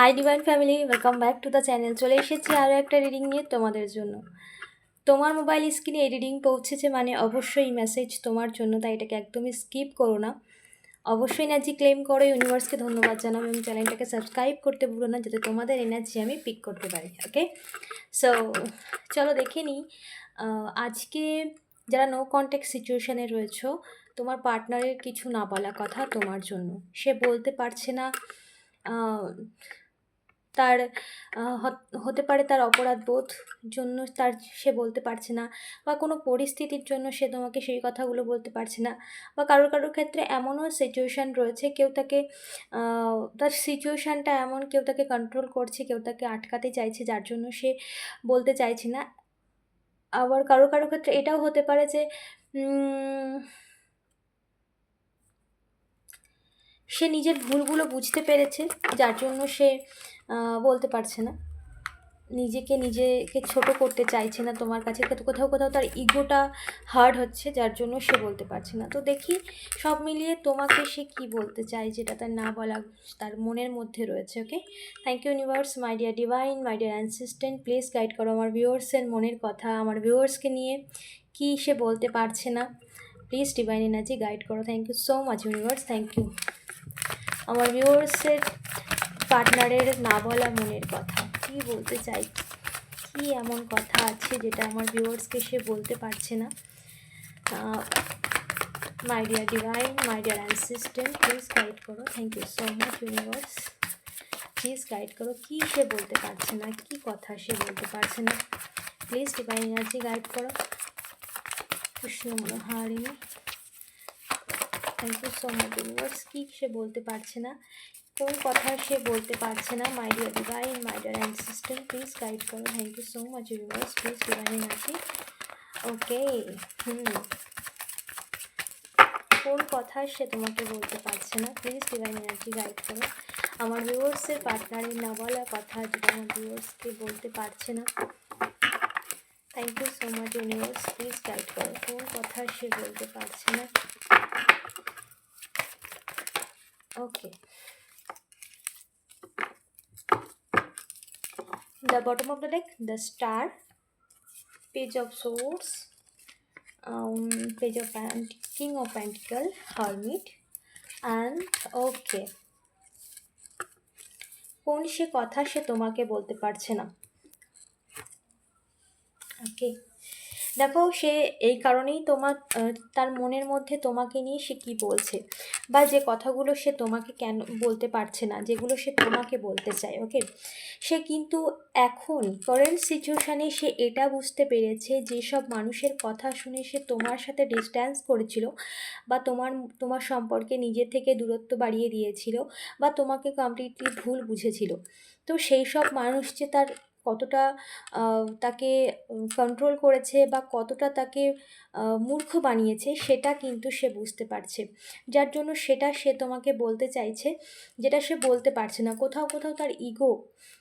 Hi divine family welcome back to the channel চলে এসেছি আরও একটা রিডিং নিয়ে তোমাদের জন্য। তোমার মোবাইল স্ক্রিনে এই রিডিং পৌঁছেছে মানে অবশ্যই মেসেজ তোমার জন্য, তাই এটাকে একদমই স্কিপ করো না। অবশ্যই এনার্জি ক্লেম করো ইউনিভার্সকে ধন্যবাদ জানাব এবং চ্যানেলটাকে সাবস্ক্রাইব করতে ভুলো না, যাতে তোমাদের এনার্জি আমি পিক করতে পারি ওকে সো চলো দেখে নিই আজকে যারা নো কন্ট্যাক্ট সিচুয়েশানে রয়েছো, তোমার পার্টনারের কিছু না বলা কথা তোমার জন্য। সে বলতে পারছে না তার হত- পারে তার অপরাধ বোধ জন্য তার সে বলতে পারছে না বা কোনো পরিস্থিতির জন্য সে তোমাকে সেই কথাগুলো বলতে পারছে না বা কারোর কারোর ক্ষেত্রে এমনও সিচুয়েশান রয়েছে কেউ তাকে তার সিচুয়েশানটা এমন কেউ তাকে কন্ট্রোল করছে, কেউ তাকে আটকাতে চাইছে যার জন্য সে বলতে চাইছে না। আবার কারও কারও ক্ষেত্রে এটাও হতে পারে যে সে নিজের ভুলগুলো বুঝতে পেরেছে যার জন্য সে বলতে পারছে না। নিজেকে নিজেকে ছোট করতে চাইছে না তোমার কাছে কোথাও কোথাও তার ইগোটা হার্ড হচ্ছে, যার জন্য সে বলতে পারছে না। তো দেখি সব মিলিয়ে তোমাকে সে কি বলতে চায় যেটা তার না বলা, তার মনের মধ্যে রয়েছে okay thank you universe my dear divine my dear assistant please guide করো আমার ভিউয়ার্সের মনের কথা, আমার ভিউয়ার্সকে নিয়ে কি সে বলতে পারছে না। প্লিজ ডিভাইন এনার্জি গাইড করো। Thank you so much universe thank you আমার ভিউয়ার্সের পার্টনারের না বলা মনের কথা। কি বলতে চাই? কি এমন কথা আছে যেটা আমার ভিউয়ার্সকে সে বলতে পারছে না? My dear divine my dear assistant please guide করো। Thank you so much universe please guide করো। কি সে বলতে পারছে না? কি কথা সে বলতে পারছে না? প্লিজ ডিভাইন এনার্জি গাইড করো। Krishna মনোহারিণী। Thank you so much universe কি সে বলতে পারছে না? কোন কথা সে বলতে পারছে না my dear divine my dear assistant please guide করো। Thank you so much universe please divine energy okay hmm. কোন কথা সে তোমাকে বলতে পারছে না প্লিজ ডিভাইন এনার্জি গাইড করো। আমার ভিউয়ার্সের পার্টনারের না বলা কথা যেটা আমার ভিউয়ার্সকে বলতে পারছে না। Thank you so much universe please guide করো। কোন কথা সে বলতে পারছে না। ওকে the bottom of the deck the star page of swords um, page of Pent- king of pentacle hermit and okay কোন সে কথা সে তোমাকে বলতে পারছে না ওকে দেখো সে এই কারণেই তোমার তার মনের মধ্যে তোমাকে নিয়ে সে কি বলছে? বা যে কথাগুলো সে তোমাকে কেন বলতে পারছে না, যেগুলো সে তোমাকে বলতে চায় ওকে সে কিন্তু এখন কারেন্ট সিচুয়েশানে সে এটা বুঝতে পেরেছে যেসব মানুষের কথা শুনে সে তোমার সাথে ডিস্ট্যান্স করেছিল বা তোমার তোমার সম্পর্কে নিজের থেকে দূরত্ব বাড়িয়ে দিয়েছিল বা তোমাকে কমপ্লিটলি ভুল বুঝেছিল। তো সেই সব মানুষ যে তার কতটা তাকে কন্ট্রোল করেছে বা কতটা তাকে মূর্খ বানিয়েছে সেটা কিন্তু সে বুঝতে পারছে। যার জন্য সেটা সে তোমাকে বলতে চাইছে, যেটা সে বলতে পারছে না। কোথাও কোথাও তার ইগো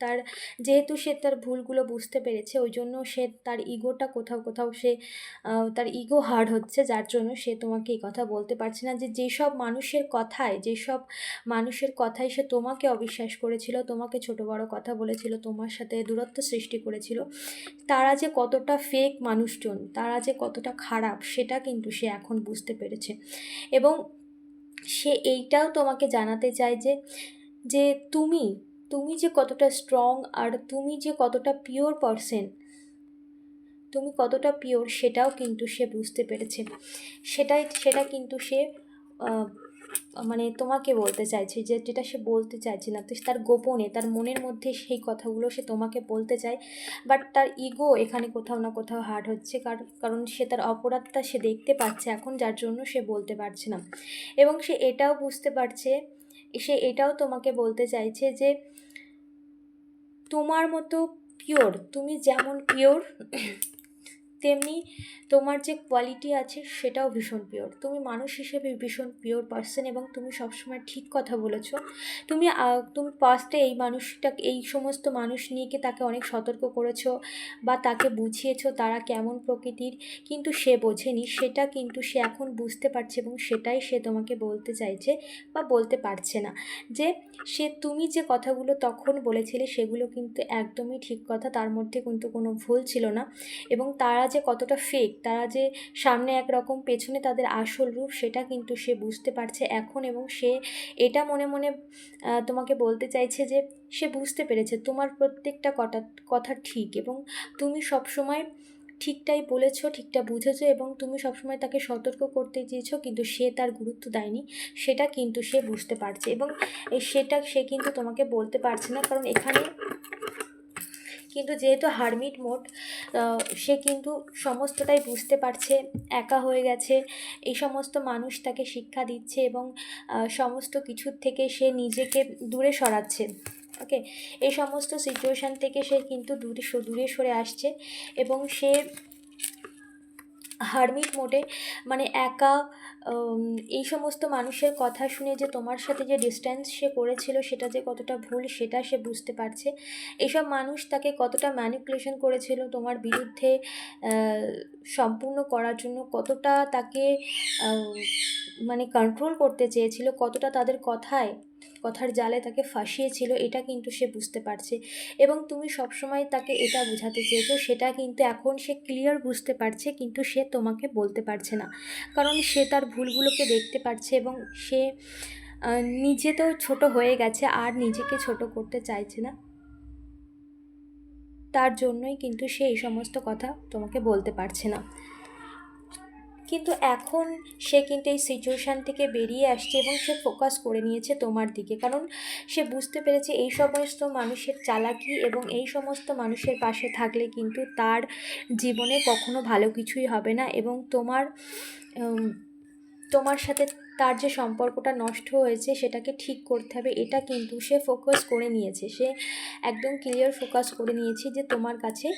তার যেহেতু সে তার ভুলগুলো বুঝতে পেরেছে ওই জন্য সে তার ইগোটা কোথাও কোথাও সে তার ইগো হার্ড হচ্ছে, যার জন্য সে তোমাকে এই কথা বলতে পারছে না যে যেসব মানুষের কথায়, যেসব মানুষের কথায় সে তোমাকে অবিশ্বাস করেছিল, তোমাকে ছোট বড় কথা বলেছিল, তোমার সাথে দূরত্ব সৃষ্টি করেছিল, তারা যে কতটা ফেক মানুষজন, তারা যে কতটা খারাপ, সেটা কিন্তু সে এখন বুঝতে পেরেছে। এবং সে এইটাও তোমাকে জানাতে চায় যে যে তুমি তুমি যে কতটা স্ট্রং আর তুমি যে কতটা পিওর পারসন তুমি কতটা পিওর সেটাও কিন্তু সে বুঝতে পেরেছে। সেটাই, সেটা কিন্তু সে মানে তোমাকে বলতে চাইছে যে, যেটা সে বলতে চাইছে না, তো তার গোপনে, তার মনের মধ্যে সেই কথাগুলো সে তোমাকে বলতে চায়। বাট তার ইগো এখানে কোথাও না কোথাও হার্ড হচ্ছে কারণ সে তার অপরাধটা সে দেখতে পাচ্ছে এখন, যার জন্য সে বলতে পারছে না। এবং সে এটাও বুঝতে পারছে, সে এটাও তোমাকে বলতে চাইছে যে তোমার মতো পিওর তুমি যেমন পিওর তেমনি তোমার যে কোয়ালিটি আছে সেটাও ভীষণ পিওর তুমি মানুষ হিসেবে ভীষণ পিওর পার্সন এবং তুমি সবসময় ঠিক কথা বলেছ। তুমি তুমি পাস্টে এই মানুষটাকে এই সমস্ত মানুষ নিয়েকে তাকে অনেক সতর্ক করেছ বা তাকে বুঝিয়েছো তারা কেমন প্রকৃতির, কিন্তু সে বোঝেনি। সেটা কিন্তু সে এখন বুঝতে পারছে এবং সেটাই সে তোমাকে বলতে চাইছে বা বলতে পারছে না। যে সে, তুমি যে কথাগুলো তখন বলেছিলে সেগুলো কিন্তু একদমই ঠিক কথা, তার মধ্যে কিন্তু কোনো ভুল ছিল না। এবং তারা যে কতটা ফেক তারা যে সামনে একরকম, পেছনে তাদের আসল রূপ, সেটা কিন্তু সে বুঝতে পারছে এখন এবং সে এটা মনে মনে তোমাকে বলতে চাইছে যে সে বুঝতে পেরেছে তোমার প্রত্যেকটা কথা কথা ঠিক এবং তুমি সবসময় ঠিকটাই বলেছ, ঠিকটা বুঝেছ এবং তুমি সবসময় তাকে সতর্ক করতে চেয়েছো কিন্তু সে তার গুরুত্ব দেয়নি, সেটা কিন্তু সে বুঝতে পারছে এবং সেটা সে কিন্তু তোমাকে বলতে পারছে না কারণ এখানে কিন্তু যেহেতু হারমিট মোট সে কিন্তু সমস্তটাই বুঝতে পারছে, একা হয়ে গেছে। এই সমস্ত মানুষ তাকে শিক্ষা দিচ্ছে এবং সমস্ত কিছুর থেকে সে নিজেকে দূরে সরাচ্ছে। ওকে? এই সমস্ত সিচুয়েশান থেকে সে কিন্তু দূরে দূরে সরে আসছে এবং সে হারমিট মোটে মানে একা এই সমস্ত মানুষের কথা শুনে যে তোমার সাথে যে ডিস্ট্যান্স সে করেছিল, সেটা যে কতটা ভুল, সেটা সে বুঝতে পারছে। এইসব মানুষ তাকে কতটা ম্যানিপুলেশন করেছিল, তোমার বিরুদ্ধে সম্পূর্ণ করার জন্য, কতটা তাকে মানে কন্ট্রোল করতে চেয়েছিল, কতটা তাদের কথায়, কথার জালে তাকে ফাঁসিয়েছিল, এটা কিন্তু সে বুঝতে পারছে। এবং তুমি সবসময় তাকে এটা বোঝাতে চেয়েছো, সেটা কিন্তু এখন সে ক্লিয়ার বুঝতে পারছে, কিন্তু সে তোমাকে বলতে পারছে না। কারণ সে তার ভুলগুলোকে দেখতে পারছে এবং সে নিজে তো ছোট হয়ে গেছে, আর নিজেকে ছোট করতে চাইছে না। তার জন্যই কিন্তু সে এই সমস্ত কথা তোমাকে বলতে পারছে না। কিন্তু এখন সে কিন্তু এই সিচুয়েশান থেকে বেরিয়ে আসছে এবং সে ফোকাস করে নিয়েছে তোমার দিকে। কারণ সে বুঝতে পেরেছে এই সমস্ত মানুষের চালাকি এবং এই সমস্ত মানুষের পাশে থাকলে কিন্তু তার জীবনে কখনো ভালো কিছুই হবে না এবং তোমার তোমার সাথে তার যে সম্পর্কটা নষ্ট হয়েছে সেটাকে ঠিক করতে হবে, এটা কিন্তু সে ফোকাস করে নিয়েছে। সে একদম ক্লিয়ার ফোকাস করে নিয়েছে যে তোমার কাছে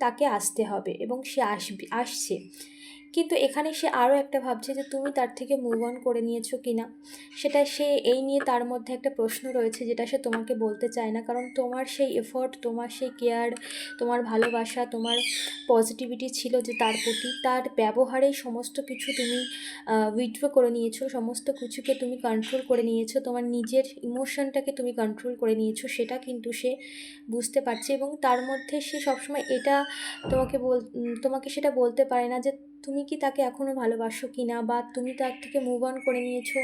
তাকে আসতে হবে এবং সে আসবে, আসছে। কিন্তু এখানে সে আরও একটা ভাবছে যে তুমি তার থেকে মুভ অন করে নিয়েছো কি না সেটা সে এই নিয়ে তার মধ্যে একটা প্রশ্ন রয়েছে যেটা সে তোমাকে বলতে চায় না। কারণ তোমার সেই এফোর্ট তোমার সেই কেয়ার তোমার ভালোবাসা, তোমার পজিটিভিটি ছিল যে তার প্রতি, তার ব্যবহারেই সমস্ত কিছু তুমি উইথড্র করে নিয়েছো, সমস্ত কিছুকে তুমি কন্ট্রোল করে নিয়েছো, তোমার নিজের ইমোশনটাকে তুমি কন্ট্রোল করে নিয়েছো, সেটা কিন্তু সে বুঝতে পারছে এবং তার মধ্যে সে সবসময় এটা তোমাকে বল তোমাকে সেটা বলতে পারে না যে তুমি কি তাকে এখনও ভালোবাসো কি না বা তুমি তার থেকে মুভ অন করে নিয়েছো?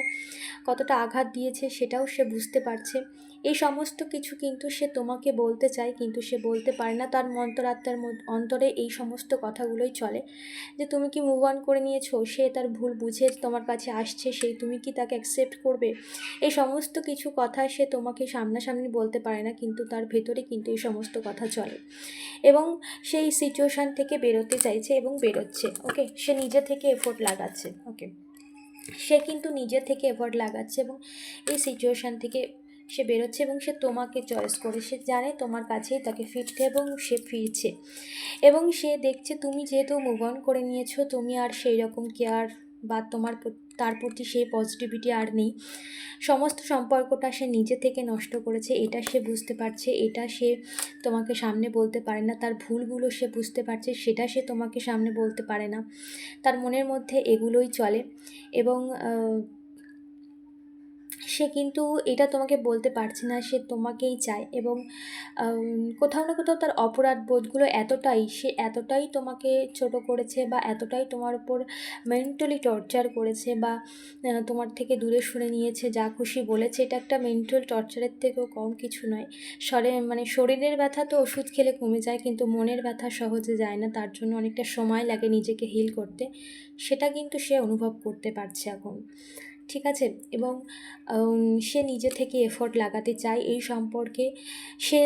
কতটা আঘাত দিয়েছে সেটাও সে বুঝতে পারছে। এই সমস্ত কিছু কিন্তু সে তোমাকে বলতে চায়, কিন্তু সে বলতে পারে না। তার অন্তরাত্মার মধ্যে, অন্তরে এই সমস্ত কথাগুলোই চলে। যে তুমি কি মুভ অন করে নিয়েছো? সে তার ভুল বুঝে তোমার কাছে আসছে, সেই তুমি কি তাকে অ্যাকসেপ্ট করবে? এই সমস্ত কিছু কথা সে তোমাকে সামনাসামনি বলতে পারে না, কিন্তু তার ভেতরে কিন্তু এই সমস্ত কথা চলে। এবং সেই সিচুয়েশান থেকে বেরোতে চাইছে এবং বেরোচ্ছে ওকে সে নিজে থেকে এফোর্ট লাগাচ্ছে ওকে সে কিন্তু নিজে থেকে এফোর্ট লাগাচ্ছে এবং এই সিচুয়েশান থেকে সে বেরোচ্ছে এবং সে তোমাকে চয়েস করে। সে জানে তোমার কাছেই তাকে ফিরতে এবং সে ফিরছে। এবং সে দেখছে তুমি যেহেতু মুভ অন করে নিয়েছো, তুমি আর সেই রকম কেয়ার বা তোমার তার প্রতি সেই পজিটিভিটি আর নেই। সমস্ত সম্পর্কটা সে নিজে থেকে নষ্ট করেছে, এটা সে বুঝতে পারছে, এটা সে তোমাকে সামনে বলতে পারে না, তার ভুলগুলো সে বুঝতে পারছে, সেটা সে তোমাকে সামনে বলতে পারে না। তার মনের মধ্যে এগুলোই চলে এবং সে কিন্তু এটা তোমাকে বলতে পারছে না, সে তোমাকেই চায় এবং কোথাও না কোথাও তার অপরাধ বোধগুলো এতটাই, সে এতটাই তোমাকে ছোট করেছে বা এতটাই তোমার উপর মেন্টালি টর্চার করেছে বা তোমার থেকে দূরে সরে নিয়েছে, যা খুশি বলেছে, এটা একটা মেন্টাল টর্চারের থেকেও কম কিছু নয়। শরে মানে শরীরের ব্যথা তো ওষুধ খেলে কমে যায়, কিন্তু মনের ব্যথা সহজে যায় না, তার জন্য অনেকটা সময় লাগে নিজেকে হিল করতে। সেটা কিন্তু সে অনুভব করতে পারছে এখন। ঠিক আছে? এবং সে নিজে থেকে এফোর্ট লাগাতে চায় এই সম্পর্কে। সে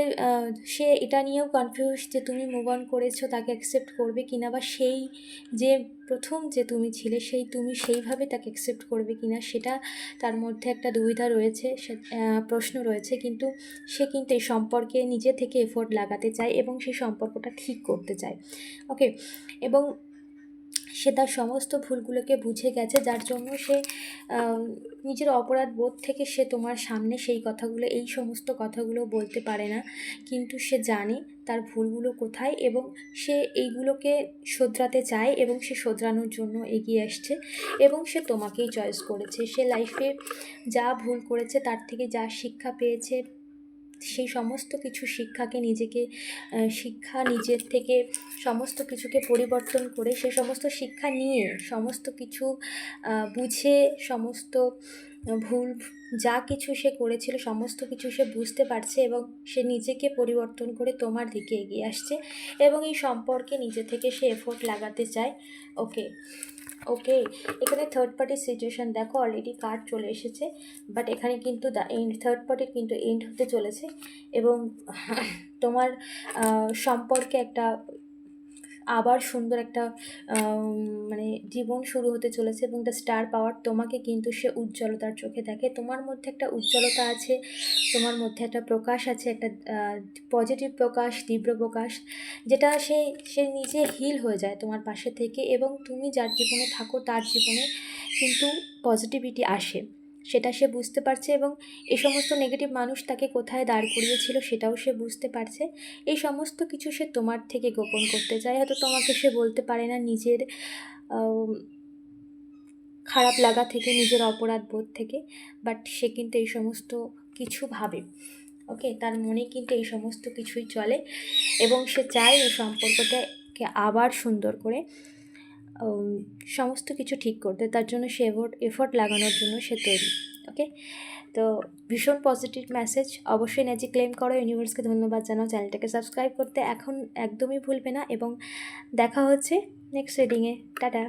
সে এটা নিয়েও কনফিউজ যে তুমি মুভ অন করেছ, তাকে অ্যাকসেপ্ট করবে কিনা বা সেই যে প্রথম যে তুমি ছিলে, সেই তুমি সেইভাবে তাকে অ্যাকসেপ্ট করবে কিনা, সেটা তার মধ্যে একটা দুবিধা রয়েছে প্রশ্ন রয়েছে। কিন্তু সে কিন্তু এই সম্পর্কে নিজে থেকে এফোর্ট লাগাতে চায় এবং সেই সম্পর্কটা ঠিক করতে চায়। ওকে এবং সে তার সমস্ত ভুলগুলোকে বুঝে গেছে, যার জন্য সে নিজের অপরাধ বোধ থেকে সে তোমার সামনে সেই কথাগুলো, এই সমস্ত কথাগুলো বলতে পারে না। কিন্তু সে জানে তার ভুলগুলো কোথায় এবং সে এইগুলোকে শোধরাতে চায় এবং সে শোধরানোর জন্য এগিয়ে আসছে এবং সে তোমাকেই চয়েস করেছে। সে লাইফে যা ভুল করেছে, তার থেকে যা শিক্ষা পেয়েছে সেই সমস্ত কিছু শিক্ষাকে নিজেকে শিক্ষা নিজের থেকে সমস্ত কিছুকে পরিবর্তন করে সে সমস্ত শিক্ষা নিয়ে সমস্ত কিছু বুঝে সমস্ত ভুল, যা কিছু সে করেছিল সমস্ত কিছু সে বুঝতে পারছে এবং সে নিজেকে পরিবর্তন করে তোমার দিকে এগিয়ে আসছে এবং এই সম্পর্কে নিজে থেকে সে এফোর্ট লাগাতে চায়। ওকে ওকে এখানে থার্ড পার্টির সিচুয়েশান দেখো অলরেডি কার্ড চলে এসেছে বাট এখানে কিন্তু দ্য এন্ড থার্ড পার্টির কিন্তু এন্ড হতে চলেছে, এবং তোমার সম্পর্কে একটা আবার সুন্দর একটা মানে জীবন শুরু হতে চলেছে এবং দ্য স্টার পাওয়ার তোমাকে কিন্তু সে উজ্জ্বলতার চোখে দেখে। তোমার মধ্যে একটা উজ্জ্বলতা আছে, তোমার মধ্যে একটা প্রকাশ আছে, একটা পজিটিভ প্রকাশ, তীব্র প্রকাশ, যেটা সে সে নিজে হিল হয়ে যায় তোমার পাশে থেকে এবং তুমি যার জীবনে থাকো তার জীবনে কিন্তু পজিটিভিটি আসে। সেটা সে বুঝতে পারছে এবং এই সমস্ত নেগেটিভ মানুষ তাকে কোথায় দাঁড় করিয়েছিল সেটাও সে বুঝতে পারছে। এই সমস্ত কিছু সে তোমার থেকে গোপন করতে চায়। হয়তো তোমাকে সে বলতে পারে না নিজের খারাপ লাগা থেকে, নিজের অপরাধ বোধ থেকে বাট সে কিন্তু এই সমস্ত কিছু ভাবে। ওকে তার মনে কিন্তু এই সমস্ত কিছুই চলে এবং সে চায় এই সম্পর্কটাকে আবার সুন্দর করে সমস্ত কিছু ঠিক করতে, তার জন্য সে এফোর্ট এফোর্ট লাগানোর জন্য সে তৈরি ওকে তো ভীষণ পজিটিভ মেসেজ অবশ্যই এনার্জি ক্লেম করো ইউনিভার্সকে ধন্যবাদ জানাও চ্যানেলটাকে সাবস্ক্রাইব করতে এখন একদমই ভুলবে না এবং দেখা হচ্ছে নেক্সট রিডিংয়ে টাটা!